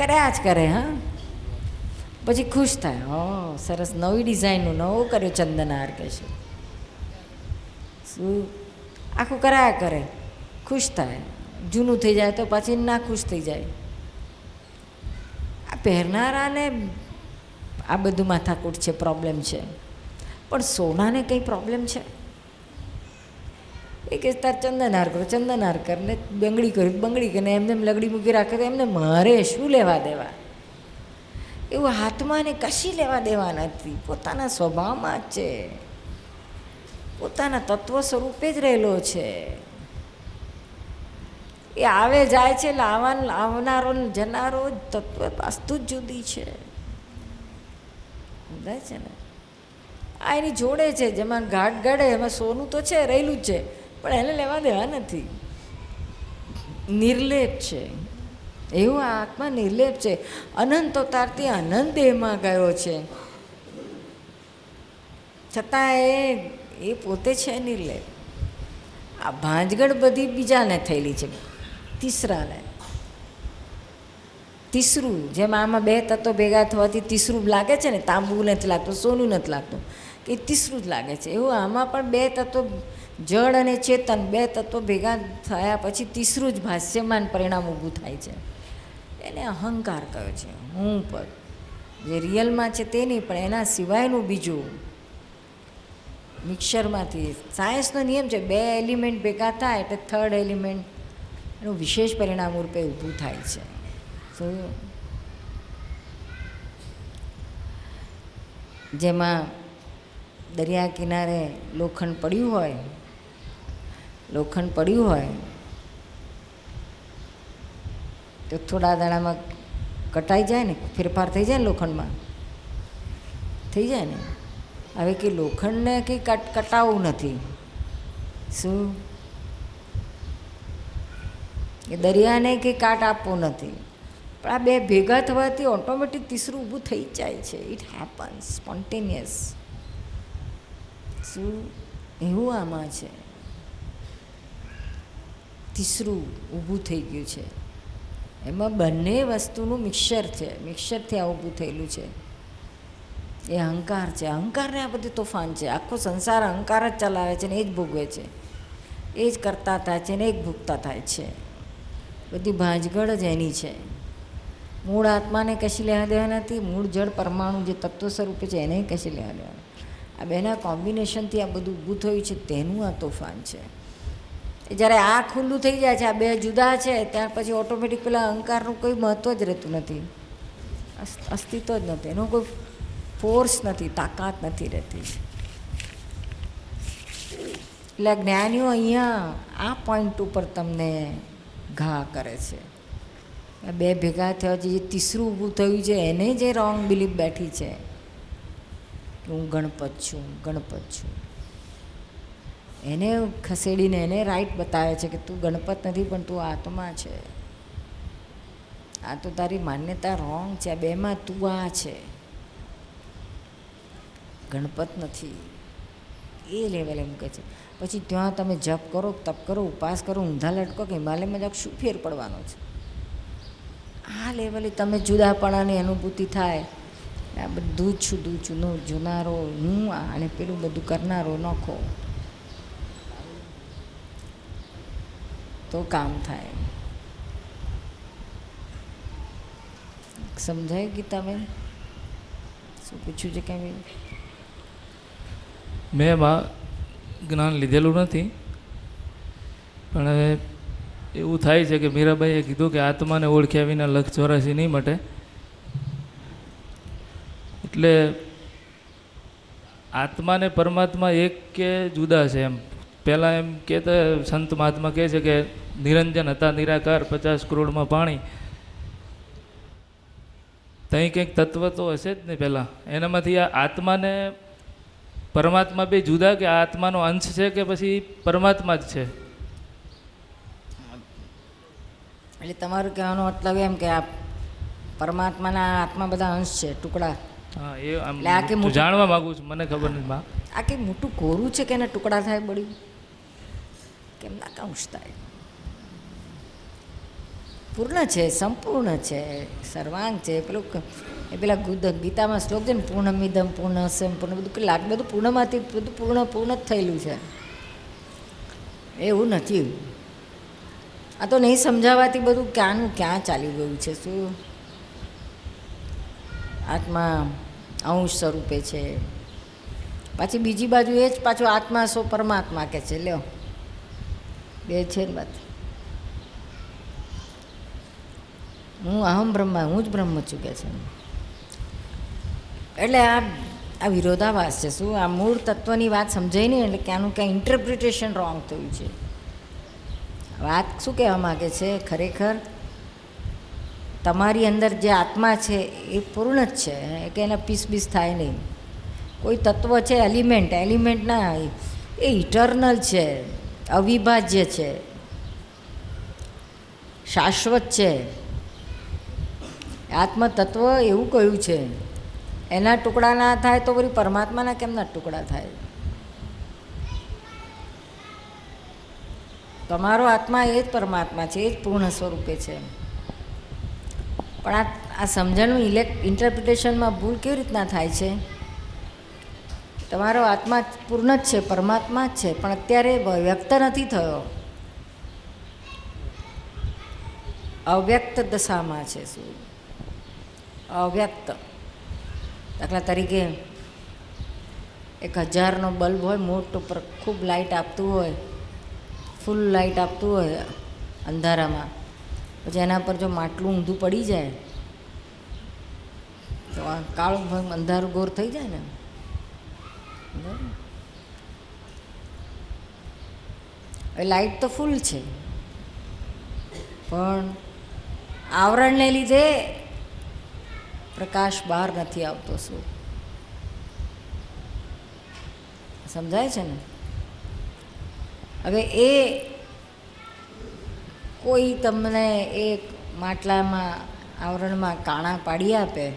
કર્યા જ કરે, હા. પછી ખુશ થાય. હો સરસ નવી ડિઝાઇનનું નવો કર્યો ચંદનહાર કે છે શું? આખું કરાયા કરે. ખુશ થાય. જૂનું થઈ જાય તો પછી ના ખુશ થઈ જાય. આ પહેરનારાને આ બધું માથાકૂટ છે પ્રોબ્લેમ છે. પણ સોનાને કંઈ પ્રોબ્લેમ છે? એ કે તાર ચંદનહાર કરો ચંદનહાર કર, ને બંગડી કરી, બંગડી કરીને એમને એમ લગડી મૂકી રાખે તો એમને મારે શું લેવા દેવા? એવું હાથમાં ને કશી લેવા દેવા નથી, પોતાના સ્વભાવમાં જ છે. પોતાના તત્વ સ્વરૂપે જ રહેલો છે. એ આવે જાય છે લાવવા આવનારો જનારો તત્વ વાસ્તુ જ જુદી છે. સમજાય છે ને? આ એની જોડે છે, જેમાં ગાઢ ગળે એમાં સોનું તો છે, રહેલું જ છે. પણ એને લેવા દેવા નથી. નિર્લેપ છે. એવું આ આત્મા નિર્લેપ છે. અનંત અવતારથી અનંત દેહમાં ગયો છે. છતાં એ એ પોતે છે નિર્લેપ. આ ભાંજગડ બધી બીજાને થયેલી છે. તીસરાને. તીસરું, જેમ આમાં બે તત્વો ભેગા થવાથી તીસરું લાગે છે ને તાંબુ નથી લાગતું, સોનું નથી લાગતું. કે તીસરું જ લાગે છે. એવું આમાં પણ બે તત્વો જળ અને ચેતન બે તત્વો ભેગા થયા પછી તીસરું જ ભાષ્યમાન પરિણામ ઊભું થાય છે. એને અહંકાર કહે છે. હું પદ જે રિયલમાં છે તે નહીં, પણ એના સિવાયનું બીજું. મિક્સરમાંથી. સાયન્સનો નિયમ છે, બે એલિમેન્ટ ભેગા થાય એટલે થર્ડ એલિમેન્ટ. એનું વિશેષ પરિણામ રૂપે ઊભું થાય છે. જેમાં દરિયા કિનારે લોખંડ પડ્યું હોય લોખંડ પડ્યું હોય, તો થોડા દાડામાં કટાઈ જાય ને, ફેરફાર થઈ જાય ને લોખંડમાં? થઈ જાય ને? હવે કે લોખંડને કંઈ કટ કટાવવું નથી. શું? એ દરિયાને કંઈ કાટ આપવો નથી. પણ આ બે ભેગા થવાથી ઓટોમેટિક તીસરું ઊભું થઈ જાય છે. ઇટ હેપન્સ સ્પોન્ટેનિયસ શું? એવું આમાં છે. તીસરું ઊભું થઈ ગયું છે. એમાં બંને વસ્તુનું મિક્સર છે. મિક્સરથી આ ઊભું થયેલું છે. એ અહંકાર છે. અહંકારને આ બધું તોફાન છે. આખો સંસાર અહંકાર જ ચલાવે છે ને એ જ ભોગવે છે. એ જ કરતા થાય છે ને એ જ ભૂગતા થાય છે. બધી ભાંજગળ જ એની છે. મૂળ આત્માને કશી લેવા દેવા નથી. મૂળ જળ પરમાણુ જે તત્વ સ્વરૂપે છે એને કશી લેવા દેવા આ બેના કોમ્બિનેશનથી આ બધું ઊભું થયું છે. તેનું આ તોફાન છે. જ્યારે આ ખુલ્લું થઈ જાય છે, આ બે જુદા છે, ત્યાર પછી ઓટોમેટિક પેલા અહંકારનું કોઈ મહત્ત્વ જ રહેતું નથી. અસ્તિત્વ જ નથી. એનો કોઈ ફોર્સ નથી, તાકાત નથી રહેતી. એટલે જ્ઞાનીઓ અહીંયા આ પોઈન્ટ ઉપર તમને ઘા કરે છે. બે ભેગા થયા જે તીસરું ઊભું થયું છે, એને જે રોંગ બિલીફ બેઠી છે હું ગણપત છું ગણપત છું. એને ખસેડીને એને રાઈટ બતાવે છે કે તું ગણપત નથી, પણ તું આત્મા છે. આ તો તારી માન્યતા રોંગ છે. આ બેમાં તું આ છે. ગણપત નથી. એ લેવલ એમ કહે છે. પછી ત્યાં તમે જપ કરો, તપ કરો, ઉપવાસ કરો, ઊંધા લટકો કે હિમાલયમાં જાઓ શું ફેર પડવાનો છે? આ લેવલે તમે જુદાપણાની અનુભૂતિ થાય. આ બધું છું છું, નો જોનારો, હું આ, અને પેલું બધું કરનારો, નખો. તો કામ થાય. સમજાય ગીતાબેન? શું પૂછ્યું છે કંઈ? મેં એમાં જ્ઞાન લીધેલું નથી, પણ હવે એવું થાય છે કે મીરાબાઈએ કીધું કે આત્માને ઓળખ્યા વિના લખ ચોરાસી નહીં મટે. એટલે આત્માને પરમાત્મા એક કે જુદા છે એમ. પહેલાં એમ કહેતા સંત મહાત્મા કહે છે કે નિરંજન હતા નિરાકાર પચાસ કરોડમાં પાણી. ત્યાં કંઈક તત્વ તો હશે જ ને પહેલાં એનામાંથી આ આત્માને પરમાત્મા બે જુદા કે આ આત્માનો અંશ છે કે પછી પરમાત્મા જ છે? એટલે તમારું કહેવાનો મતલબ એમ કે આ પરમાત્માના આત્મા બધા અંશ છે ટુકડા. હા એ આ કે હું જાણવા માગું છું મને ખબર નથી આ કંઈ મોટું કોરું છે કે એના ટુકડા થાય બળ્યું? કેમ ના કાંશ થાય પૂર્ણ છે, સંપૂર્ણ છે, સર્વાંગ છે. પેલું એ પેલા ગીતામાં શ્લોક છે ને, પૂર્ણમિદમ પૂર્ણ સંપૂર્ણ બધું કે લાગ, બધું પૂર્ણમાંથી, બધું પૂર્ણ પૂર્ણ જ થયેલું છે. એવું નથી. આ તો નહીં સમજાવાથી બધું ક્યાંનું ક્યાં ચાલી ગયું છે, શું? આત્મા અંશ સ્વરૂપે છે. પાછી બીજી બાજુ એ જ પાછો આત્મા સો પરમાત્મા કે છે, લ્યો. બે છે ને વાત. હું અહમ બ્રહ્મા, હું જ બ્રહ્મ છું કે છે. એટલે આ આ વિરોધાભાસ છે. શું આ મૂળ તત્વની વાત સમજાય નહીં? એટલે ક્યાંનું ક્યાં ઇન્ટરપ્રિટેશન રોંગ થયું છે. વાત શું કહેવા માગે છે? ખરેખર તમારી અંદર જે આત્મા છે એ પૂર્ણ જ છે. કે એના પીસ બીસ થાય નહીં. કોઈ તત્વ છે, એલિમેન્ટ? એલિમેન્ટ ના એ ઇટર્નલ છે. અવિભાજ્ય છે. શાશ્વત છે. આત્મતત્વ એવું કહ્યું છે? એના ટુકડા ના થાય તો વળી પરમાત્માના કેમના ટુકડા થાય? તમારો આત્મા એ જ પરમાત્મા છે, એ જ પૂર્ણ સ્વરૂપે છે. પણ આ સમજણનું ઇલેક ઇન્ટરપ્રિટેશનમાં ભૂલ કેવી રીતના થાય છે? તમારો આત્મા પૂર્ણ જ છે, પરમાત્મા જ છે, પણ અત્યારે વ્યક્ત નથી થયો. અવ્યક્ત દશામાં છે શું? અવ્યક્ત. દાખલા તરીકે એક હજારનો બલ્બ હોય, મોટો પર ખૂબ લાઇટ આપતું હોય, ફૂલ લાઇટ આપતું હોય અંધારામાં. પછી એના પર જો માટલું ઊંધું પડી જાય, તો આ કાળું અંધારું ગોર થઈ જાય ને? લાઇટ તો ફૂલ છે. પણ આવરણને લીધે પ્રકાશ બહાર નથી આવતો શું? સમજાય છે ને? હવે એ કોઈ તમને એ માટલામાં આવરણમાં કાણા પાડી આપે,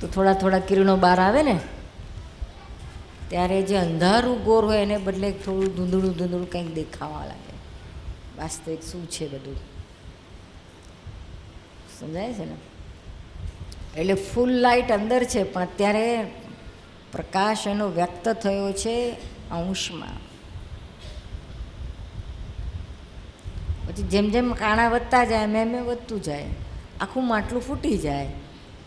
તો થોડા થોડા કિરણો બહાર આવે ને ત્યારે જે અંધારું ગોર હોય એને બદલે થોડું ધૂંધળું ધૂંધળું કંઈક દેખાવા લાગે. વાસ્તવિક શું છે બધું? સમજાય છે ને? એટલે ફૂલ લાઇટ અંદર છે, પણ અત્યારે પ્રકાશ એનો વ્યક્ત થયો છે અંશમાં. પછી જેમ જેમ કાણા વધતા જાય, એમ એમ વધતું જાય. આખું માટલું ફૂટી જાય.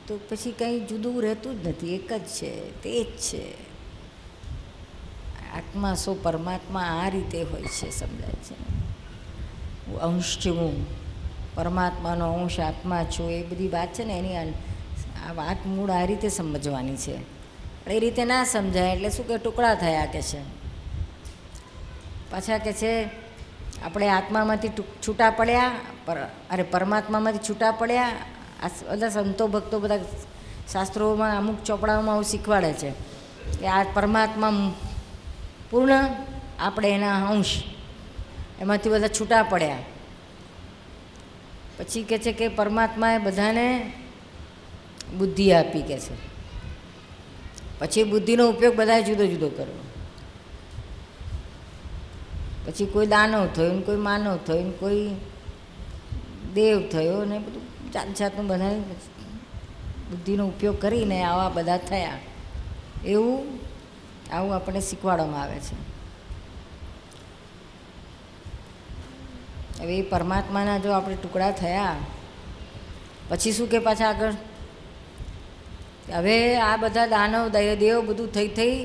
તો પછી કંઈ જુદું રહેતું જ નથી. એક જ છે, તે જ છે. આત્મા શું પરમાત્મા આ રીતે હોય છે, સમજાય છે. અંશ છું પરમાત્માનો અંશ, આત્મા છું, એ બધી વાત છે ને એની આ વાત મૂળ આ રીતે સમજવાની છે. એ રીતે ના સમજાય એટલે શું કે ટુકડા થયા કે છે. પાછા કે છે, આપણે આત્મામાંથી છૂટા પડ્યા, પર અરે પરમાત્મામાંથી છૂટા પડ્યા, આ બધા સંતો ભક્તો બધા શાસ્ત્રોમાં અમુક ચોપડાઓમાં આવું શીખવાડે છે કે આ પરમાત્મા પૂર્ણ આપણે એના અંશ. એમાંથી બધા છૂટા પડ્યા. પછી કે છે કે પરમાત્માએ બધાને બુદ્ધિ આપી કે છે. પછી બુદ્ધિનો ઉપયોગ બધાએ જુદો જુદો કરવો. પછી કોઈ દાનવ થયો ને કોઈ માનવ થયો ને કોઈ દેવ થયો ને બધું જાત જાતનું બધા બુદ્ધિનો ઉપયોગ કરીને આવા બધા થયા. એવું આવું આપણને શીખવાડવામાં આવે છે. હવે એ પરમાત્માના જો આપણે ટુકડા થયા, પછી શું કે પાછા આગળ? હવે આ બધા દાનવ દેવ બધું થઈ થઈ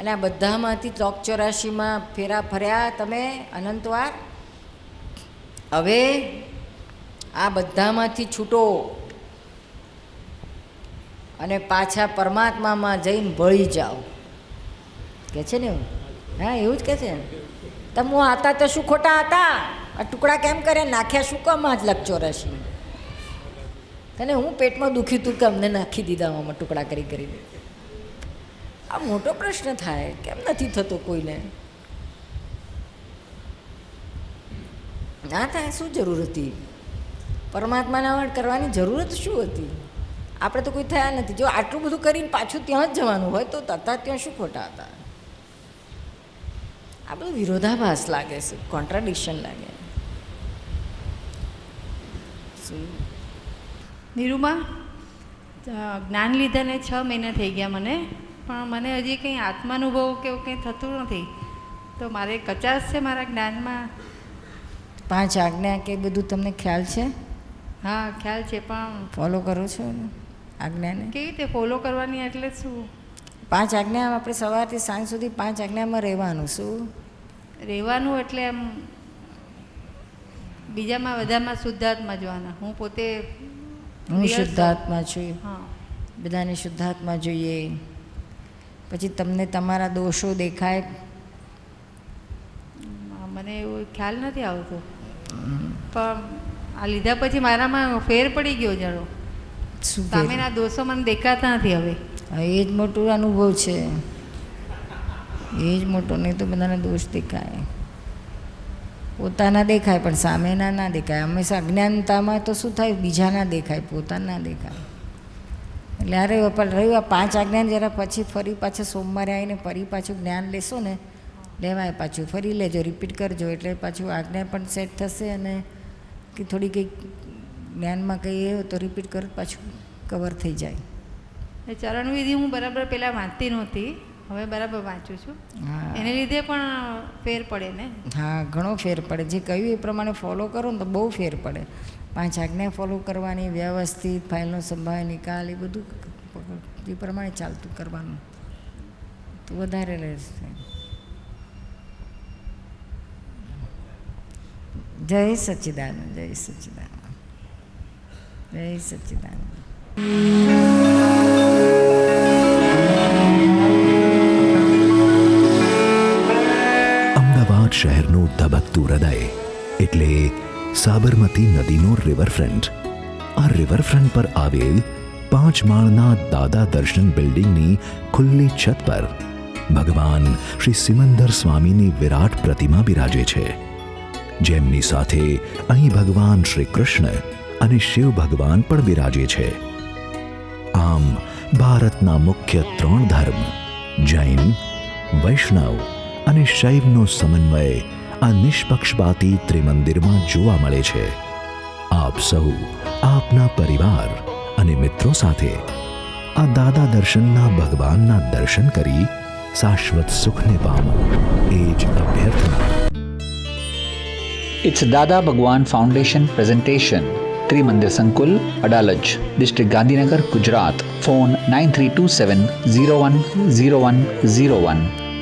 અને આ બધામાંથી ચોક ચોરાશીમાં ફેરા ફર્યા તમે અનંતવાર. હવે આ બધામાંથી છૂટો. અને પાછા પરમાત્મામાં જઈને ભળી જાઓ. કે છે ને હા, એવું જ કે છે. તમે હતા તો શું ખોટા હતા? આ ટુકડા કેમ કરે? નાખ્યા શું કામ જ લગ ચોરાશી તને હું પેટમાં દુખ્યું તું કે અમને નાખી દીધા આમાં ટુકડા કરી કરીને? આ મોટો પ્રશ્ન થાય. કેમ નથી થતો કોઈને? ના થાય, શું જરૂર હતી? પરમાત્માના વડ કરવાની જરૂરત શું હતી? આપણે તો કોઈ થયા નથી. જો આટલું બધું કરીને પાછું ત્યાં જ જવાનું હોય તો તથા ત્યાં શું ખોટા હતા? આ બધું વિરોધાભાસ લાગે છે કોન્ટ્રાડિક્શન લાગે. નિરૂમા જ્ઞાન લીધાને છ મહિના થઈ ગયા મને પણ મને હજી કંઈ આત્માનુભવ કે એવું કંઈ થતું નથી. તો મારે કચાશ છે મારા જ્ઞાનમાં? પાંચ આજ્ઞા કે બધું તમને ખ્યાલ છે? હા ખ્યાલ છે પણ ફોલો કરો છો આજ્ઞાને? કેવી રીતે ફોલો કરવાની એટલે શું? પાંચ આજ્ઞામાં આપણે સવારથી સાંજ સુધી પાંચ આજ્ઞામાં રહેવાનું શું? રહેવાનું એટલે એમ બીજામાં બધામાં શુદ્ધાત્મા જોવાના હું પોતે હું શુદ્ધાત્મા છું. હા. બધાને શુદ્ધાત્મા જોઈએ. પછી તમને તમારા દોષો દેખાય. મને એવો ખ્યાલ નથી આવતો. પણ આ લીધા પછી મારામાં ફેર પડી ગયો જરો? સામેના દોષો મને દેખાતા નથી હવે. એ જ મોટો અનુભવ છે. એ જ મોટો, નહીં તો બધાને દોષ દેખાય. પોતાના દેખાય, પણ સામેના ના દેખાય. હંમેશા અજ્ઞાનતામાં તો શું થાય? બીજાના દેખાય, પોતાના દેખાય. એટલે અરે પણ રહ્યું આ પાંચ આજ્ઞાન, જરા પછી ફરી પાછા સોમવારે આવીને ફરી પાછું જ્ઞાન લેશો ને, લેવાય પાછું. ફરી લેજો રિપીટ કરજો. એટલે પાછું આજ્ઞા પણ સેટ થશે અને કે થોડી કંઈક જ્ઞાનમાં કંઈ એ તો રિપીટ કર, પાછું કવર થઈ જાય. ચરણવિધિ હું બરાબર પહેલાં વાંચતી નહોતી. હવે બરાબર વાંચું છું. એને લીધે પણ ફેર પડે ને? હા ઘણો ફેર પડે. જે કહ્યું એ પ્રમાણે ફોલો કરો ને તો બહુ ફેર પડે. પાંચ આજ્ઞા ફોલો કરવાની વ્યવસ્થિત ફાઇલનો સંભાળ નિકાલ એ બધું એ પ્રમાણે ચાલતું કરવાનું. તો વધારે રહેશે. જય સચ્ચિદાનંદ જય સચ્ચિદાનંદ જય સચ્ચિદાનંદ ધબકતું હૃદય એટલે સાબરમતી નદીનો રિવરફ્રન્ટ આ રિવરફ્રન્ટ પર આવેલ પાંચ માળના દાદા દર્શન બિલ્ડિંગની ખુલ્લી છત પર ભગવાન શ્રી સિમંદર સ્વામીની વિરાટ પ્રતિમા બિરાજે છે. જેમની સાથે અહીં ભગવાન શ્રી કૃષ્ણ અને શિવ ભગવાન પણ બિરાજે છે. આમ ભારતના મુખ્ય ત્રણ ધર્મ, જૈન, વૈષ્ણવ અને શૈવનો સમન્વય આ નિષ્પક્ષપાતી ત્રિમંદિરમાં જોવા મળે છે આપ સહુ આપના પરિવાર અને મિત્રો સાથે આ દાદા દર્શનના ભગવાનના દર્શન કરી શાશ્વત સુખને પામો એ જ અભ્યર્થના It's Dada Bhagwan Foundation presentation. Trimandir Sankul, Adalaj, District Gandhinagar, Gujarat. Phone 9327 010101.